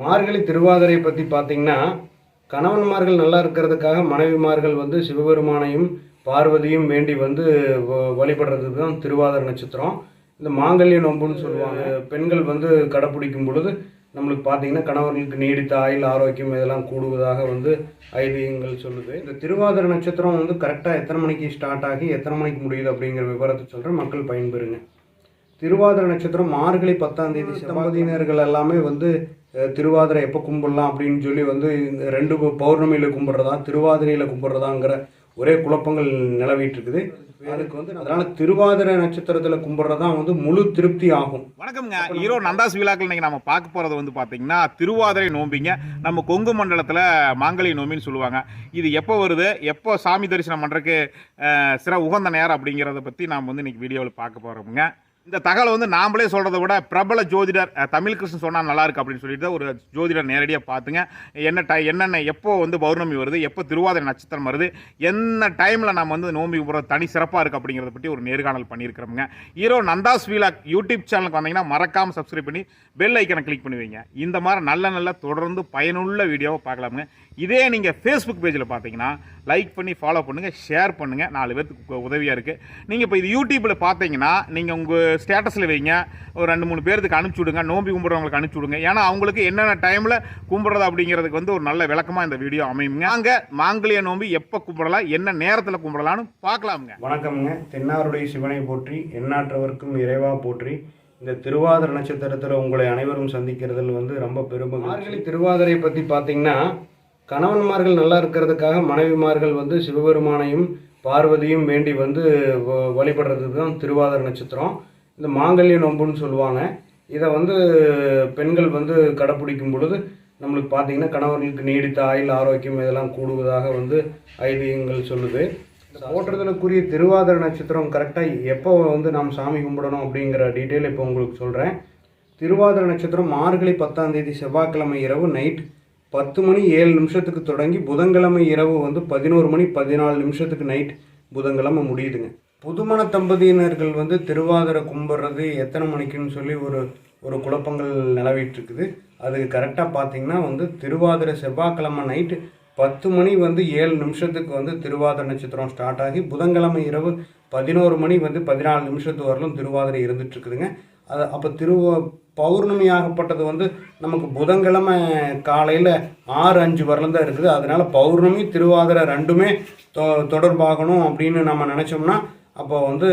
மார்கழி திருவாதிரை பற்றி பார்த்தீங்கன்னா கணவன்மார்கள் நல்லா இருக்கிறதுக்காக மனைவிமார்கள் வந்து சிவபெருமானையும் பார்வதியும் வேண்டி வந்து வ- தான் திருவாதிரை நட்சத்திரம். இந்த மாங்கல்ய நோம்புன்னு சொல்லுவாங்க. பெண்கள் வந்து கடைப்பிடிக்கும் பொழுது நம்மளுக்கு பார்த்தீங்கன்னா கணவர்களுக்கு நீடித்த ஆயுள் ஆரோக்கியம் இதெல்லாம் கூடுவதாக வந்து ஐதீகங்கள் சொல்லுது. இந்த திருவாதிரை நட்சத்திரம் வந்து கரெக்டாக எத்தனை மணிக்கு ஸ்டார்ட் ஆகி எத்தனை மணிக்கு முடியுது அப்படிங்கிற விவரத்தை சொல்கிறேன் மக்கள் பயன்பெறுங்க. திருவாதிரை நட்சத்திரம் மார்கழி பத்தாம் தேதி தம்பதியினர்கள் எல்லாமே வந்து திருவாதிரை எப்போ கும்பிடலாம் அப்படின்னு சொல்லி வந்து இந்த ரெண்டு பௌர்ணமியில கும்பிட்றதா திருவாதிரையில கும்பிட்றதாங்கிற ஒரே குழப்பங்கள் நிலவிட்டு இருக்குது அதுக்கு வந்து அதனால திருவாதிரை நட்சத்திரத்துல கும்பிட்றதா வந்து முழு திருப்தி ஆகும். வணக்கம்ங்க. ஈரோடு நந்தாஸ் விழாக்கள் இன்னைக்கு நம்ம பார்க்க போறது வந்து பாத்தீங்கன்னா திருவாதிரை நோம்பிங்க. நம்ம கொங்கு மண்டலத்துல மாங்கலி நோம்பின்னு சொல்லுவாங்க. இது எப்போ வருது? எப்போ சாமி தரிசனம் பண்றதுக்கு அஹ், சிற உகந்த நேரம் அப்படிங்கிறத பத்தி நாம் வந்து இன்னைக்கு வீடியோவில் பார்க்க போறோமுங்க. இந்த தகவலை வந்து நாமளே சொல்கிறத விட பிரபல ஜோதிடர் தமிழ் கிருஷ்ணன் சொன்னால் நல்லா இருக்கு அப்படின்னு சொல்லிட்டு ஒரு ஜோதிடர் நேரடியாக பார்த்துங்க என்ன டை என்னென்ன எப்போ வந்து பௌர்ணமி வருது எப்போ திருவாதிரை நட்சத்திரம் வருது என்ன டைமில் நம்ம வந்து நோம்பி கும்பிட்றது தனி சிறப்பாக இருக்குது அப்படிங்கிறத பற்றி ஒரு நேர்காணல் பண்ணியிருக்கிறோமுங்க. ஹீரோ நந்தாஸ் வீலாக் யூடியூப் சேனலுக்கு வந்தீங்கன்னா மறக்காமல் சப்ஸ்கிரைப் பண்ணி பெல் ஐக்கனை கிளிக் பண்ணி வைங்க. இந்த மாதிரி நல்ல நல்ல தொடர்ந்து பயனுள்ள வீடியோவை பார்க்கலாமுங்க. இதே நீங்கள் ஃபேஸ்புக் பேஜில் பார்த்தீங்கன்னா லைக் பண்ணி ஃபாலோ பண்ணுங்கள் ஷேர் பண்ணுங்கள் நாலு பேருக்கு உதவியாக இருக்குது நீங்கள் இப்போ இது யூடியூப்பில் பார்த்தீங்கன்னா நீங்கள் உங்கள் ஸ்டேட்டஸில் வைங்க. ஒரு ரெண்டு மூணு பேருக்கு அனுப்பிச்சி விடுங்க. நோம்பி கும்பிட்றவங்களுக்கு அனுப்பிச்சி விடுங்க. ஏன்னா அவங்களுக்கு என்னென்ன டைமில் கும்பிட்றது அப்படிங்கிறதுக்கு வந்து ஒரு நல்ல விளக்கமாக இந்த வீடியோ அமையுங்க. அங்கே மாங்கல்ய நோம்பி எப்போ கும்பிடலாம் என்ன நேரத்தில் கும்பிடலாம்னு பார்க்கலாமுங்க. வணக்கம்ங்க. தென்னாருடைய சிவனை போற்றி எந்நாட்டவர்க்கும் இறைவா போற்றி. இந்த திருவாதிரை நட்சத்திரத்தில் உங்களை அனைவரும் சந்திக்கிறதில் வந்து ரொம்ப பெருமை மார்கழி திருவாதிரை பற்றி பார்த்தீங்கன்னா கணவன்மார்கள் நல்லா இருக்கிறதுக்காக மனைவிமார்கள் வந்து சிவபெருமானையும் பார்வதியும் வேண்டி வந்து வ- தான் திருவாதிர நட்சத்திரம். இந்த மாங்கல்ய நோம்புன்னு சொல்லுவாங்க. இதை வந்து பெண்கள் வந்து கடைப்பிடிக்கும் பொழுது நம்மளுக்கு பார்த்தீங்கன்னா கணவர்களுக்கு நீடித்த ஆயுள் ஆரோக்கியம் இதெல்லாம் கூடுவதாக வந்து ஐதீகங்கள் சொல்லுது. போற்றுதலுக்குரிய திருவாதிர நட்சத்திரம் கரெக்டாக எப்போ வந்து நாம் சாமி கும்பிடணும் அப்படிங்கிற டீட்டெயில் இப்போ உங்களுக்கு சொல்கிறேன் திருவாதிர நட்சத்திரம் மார்கழி பத்தாம் தேதி செவ்வாய்க்கிழமை இரவு நைட் பத்து மணி ஏழு நிமிஷத்துக்கு தொடங்கி புதன்கிழமை இரவு வந்து பதினோரு மணி பதினாலு நிமிஷத்துக்கு நைட் புதன்கிழமை முடியுதுங்க. புதுமண தம்பதியினர்கள் வந்து திருவாதிரை கும்பிட்றது எத்தனை மணிக்குன்னு சொல்லி ஒரு ஒரு குழப்பங்கள் நிலவிட்டுருக்குது. அதுக்கு அது கரெக்டாக பார்த்தீங்கன்னா வந்து திருவாதிரை செவ்வாய்க்கிழமை நைட்டு பத்து மணி வந்து ஏழு நிமிஷத்துக்கு வந்து திருவாதிரை நட்சத்திரம் ஸ்டார்ட் ஆகி புதன்கிழமை இரவு பதினோரு மணி வந்து பதினாலு நிமிஷத்து வரலும் திருவாதிரை இருந்துட்டு இருக்குதுங்க. அது அப்போ திருவ பௌர்ணமி ஆகப்பட்டது வந்து நமக்கு புதன்கிழமை காலையில் ஆறு அஞ்சு வரலாம் தான் இருக்குது. அதனால் பௌர்ணமி திருவாதிரை ரெண்டுமே தொ தொடர்பாகணும் அப்படின்னு நம்ம நினச்சோம்னா அப்போ வந்து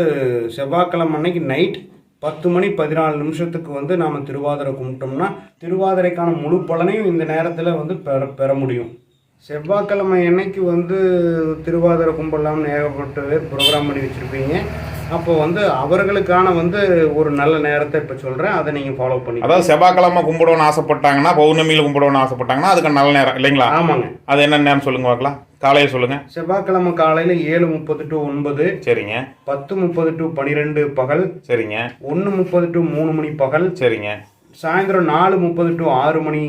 செவ்வாய்க்கிழமை அன்னைக்கு நைட் பத்து மணி பதினாலு நிமிஷத்துக்கு வந்து நாம் திருவாதிரை கும்பிட்டோம்னா திருவாதிரைக்கான முழு பலனையும் இந்த நேரத்தில் வந்து பெற பெற முடியும். செவ்வாய்க்கிழமை என்னைக்கு வந்து திருவாதிரை கும்பிடலாம்னு ஏகப்பட்ட பேர் ப்ரோக்ராம் பண்ணி வச்சுருப்பீங்க. அப்போ வந்து அவர்களுக்கான வந்து ஒரு நல்ல நேரத்தை இப்போ சொல்கிறேன் அதை நீங்கள் ஃபாலோ பண்ணி அதாவது செவ்வாய்க்கிழமை கும்பிடணும்னு ஆசைப்பட்டாங்கன்னா பௌர்ணமியில் கும்பிடணும்னு ஆசைப்பட்டாங்கன்னா அதுக்கு நல்ல நேரம் இல்லைங்களா? ஆமாங்க. அது என்ன நேரம் சொல்லுங்க பார்க்கலாம். காலையில் சொல்லுங்க. செவ்வாய்க்கிழமை காலையில் ஏழு முப்பது டு ஒன்பது சரிங்க. பத்து முப்பது டு பன்னிரெண்டு பகல் சரிங்க. ஒன்று முப்பது டு மூணு மணி பகல் சரிங்க. சாயந்தரம் நாலு முப்பது டு ஆறு மணி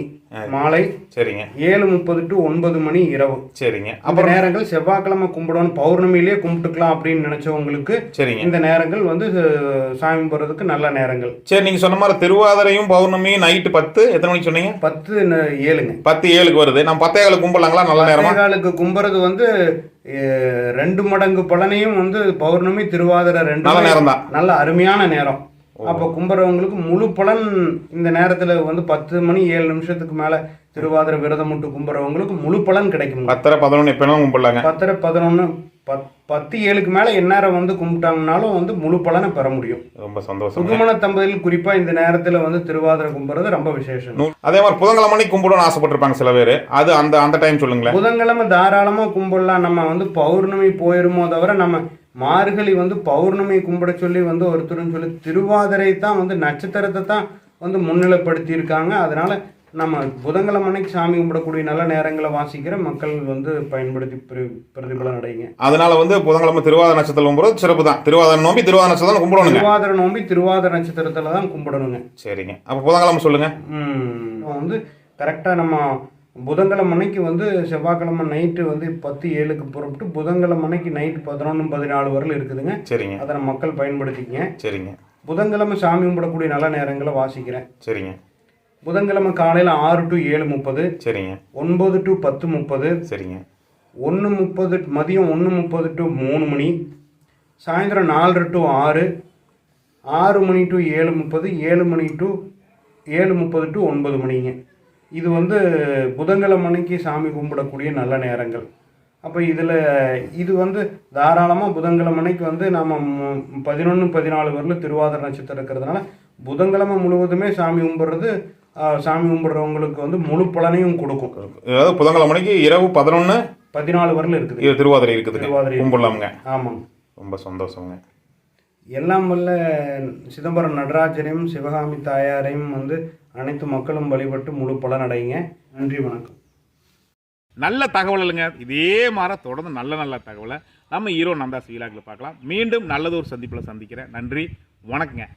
மாலை சரிங்க. ஏழு முப்பது டு ஒன்பது மணி இரவு. சரிங்க. அந்த நேரங்கள் செவ்வாய்க்கிழமை கும்பிடணும். பௌர்ணமியிலே கும்பிட்டுக்கலாம் அப்படின்னு நினைச்சவங்களுக்கு சரிங்க. இந்த நேரங்கள் வந்து சாமி போடுறதுக்கு நல்ல நேரங்கள். சரி நீங்க சொன்ன மாதிரி திருவாதிரையும் பௌர்ணமியும் நைட்டு பத்து. எத்தனை மணிக்கு சொன்னீங்க? பத்து ஏழுங்க. பத்து ஏழுக்கு வருது. நம்ம பத்தே ஏழு கும்பிடலாங்களா? நல்ல நேரமா? காலுக்கு கும்புறது வந்து ரெண்டு மடங்கு பலனையும் வந்து பௌர்ணமி திருவாதிரை ரெண்டு நல்ல நேரம் தான் நல்ல அருமையான நேரம். அப்போ கும்புறவங்களுக்கு முழு பலன் இந்த நேரத்துல வந்து பத்து மணி ஏழு நிமிஷத்துக்கு மேல திருவாதிரை விரதம் விட்டு கும்புறவங்களுக்கு முழு பலன் கிடைக்கும் பத்தரை பதினொன்று எப்போ வேணாலும் கும்பிடலாங்க. பத்தரை பதினொன்று பத் பத்து ஏழுக்கு மேல எந்நேரம் வந்து கும்பிட்டாங்கனாலும் வந்து முழு பலனை பெற முடியும். ரொம்ப சந்தோஷம் புதுமண தம்பதியில் குறிப்பா இந்த நேரத்துல வந்து திருவாதிரை கும்புறது ரொம்ப விசேஷம் அதே மாதிரி புதன்கிழமை கும்பிடணும்னு ஆசைப்பட்டிருப்பாங்க சில பேர். அது அந்த அந்த டைம் சொல்லுங்களேன். புதன்கிழமை தாராளமா கும்பிடலாம். நம்ம வந்து பௌர்ணமி போயிருமோ தவிர நம்ம மார்கழி வந்து பௌர்ணமி கும்பிட சொல்லி வந்து ஒருத்தரும் சொல்லி திருவாதிரை தான் வந்து நட்சத்திரத்தை தான் வந்து முன்னிலைப்படுத்தி இருக்காங்க அதனால நம்ம புதன்கிழமை அன்னைக்கு சாமி கும்பிடக்கூடிய நல்ல நேரங்களை வாசிக்கிற மக்கள் வந்து பயன்படுத்தி பிரி- பிரதிபலன் அடையுங்க. அதனால வந்து புதன்கிழமை திருவாதிரை நட்சத்திரம் கும்பிடுறது சிறப்பு தான். திருவாதிரை நோம்பி திருவாதிரை நட்சத்திரம் கும்பிடணுங்க. திருவாதிரை நோம்பி திருவாதிரை நட்சத்திரத்துல தான் கும்பிடணுங்க. சரிங்க. அப்போ புதன்கிழமை சொல்லுங்க. வந்து கரெக்டாக நம்ம புதன்கிழமை அன்னைக்கு வந்து செவ்வாய்க்கிழமை நைட்டு வந்து பத்து ஏழுக்கு புறப்பட்டு புதன்கிழமை அன்னைக்கு நைட்டு பதினொன்று பதினாலு வரல இருக்குதுங்க. சரிங்க. அதை நம்ம மக்கள் பயன்படுத்திக்கங்க. சரிங்க. புதன்கிழமை சாமி கும்பிடக்கூடிய நல்ல நேரங்களை வாசிக்கிறேன். சரிங்க. புதன்கிழமை காலையில் ஆறு டு ஏழு முப்பது சரிங்க. ஒன்பது டு பத்து முப்பது சரிங்க. ஒன்று முப்பது மதியம் ஒன்று முப்பது டு மூணு மணி சாயந்தரம் நாலரை டு ஆறு ஆறு மணி டு ஏழு முப்பது ஏழு மணி டு ஏழு முப்பது டு ஒன்பது மணிங்க. இது வந்து புதன்கிழமை அன்னைக்கு சாமி கும்பிடக்கூடிய நல்ல நேரங்கள். அப்போ இதில் இது வந்து தாராளமாக புதன்கிழமை அன்னைக்கு வந்து நம்ம பதினொன்று பதினாலு வரலும் திருவாதிரை நட்சத்திரம் இருக்கிறதுனால புதன்கிழமை முழுவதுமே சாமி கும்பிட்றது சாமி கும்பிட்றவங்களுக்கு வந்து முழு பலனையும் கொடுக்கும். அதாவது புதன்கிழமை மணிக்கு இரவு பதினொன்று பதினாலு வரலும் இருக்குது. திருவாதிரை இருக்குதுங்க. திருவாதிரை கும்பிடலாமுங்க. ஆமாங்க. ரொம்ப சந்தோஷங்க. எல்லாம் வல்ல சிதம்பரம் நடராஜரையும் சிவகாமி தாயாரையும் வந்து அனைத்து மக்களும் வழிபட்டு முழு பலனடைங்க நன்றி வணக்கம். நல்ல தகவல் இல்லைங்க இதே மாதிரி தொடர்ந்து நல்ல நல்ல தகவலை நம்ம ஹீரோ நந்தாஸ் வீலாக்கில் பார்க்கலாம். மீண்டும் நல்லதொரு சந்திப்பில் சந்திக்கிறேன். நன்றி வணக்கங்க.